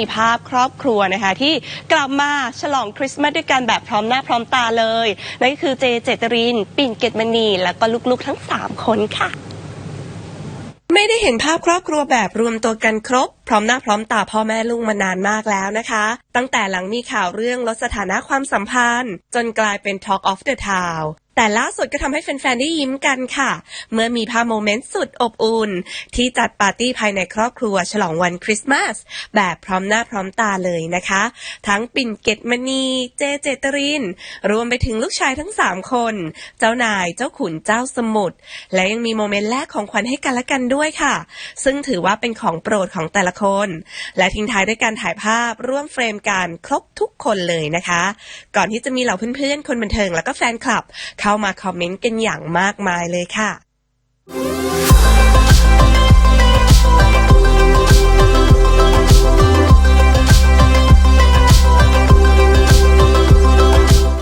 มีภาพครอบครัวนะคะที่กลับมาฉลองคริสต์มาสด้วยกันแบบพร้อมหน้าพร้อมตาเลยนั่นก็คือเจเจตริน ปิ่นเกตมณี แล้วก็ลูกๆทั้ง 3 คนค่ะ ไม่ได้เห็นภาพครอบครัวแบบรวมตัวกันครบ ร้อมหน้าพร้อมตาพ่อแม่ลูกมานานมากแล้วนะคะ ตั้งแต่หลังมีข่าวเรื่องลดสถานะความสัมพันธ์ จนกลายเป็น Talk of the Town แต่ล่าสุดก็ทำให้แฟนๆ ได้ยิ้มกันค่ะ เมื่อมีภาพโมเมนต์สุดอบอุ่น ที่จัดปาร์ตี้ภายในครอบครัวฉลองวันคริสต์มาส แบบพร้อมหน้าพร้อมตาเลยนะคะ ทั้งปิ่นเกตมณีเจเจตริน รวมไปถึงลูกชายทั้ง 3 คน เจ้านายเจ้าขุนเจ้าสมุทรและยังมีโมเมนต์แรกของขวัญให้กันและกันด้วยค่ะ ซึ่งถือว่าเป็นของโปรดของแต่ละคน และทิ้งท้ายด้วยการถ่ายภาพร่วมเฟรมกันครบทุกคนเลยนะคะ ก่อนที่จะมีเหล่าเพื่อนๆ คนบันเทิงแล้วก็แฟนคลับ เข้ามาคอมเมนต์กันอย่างมากมายเลยค่ะ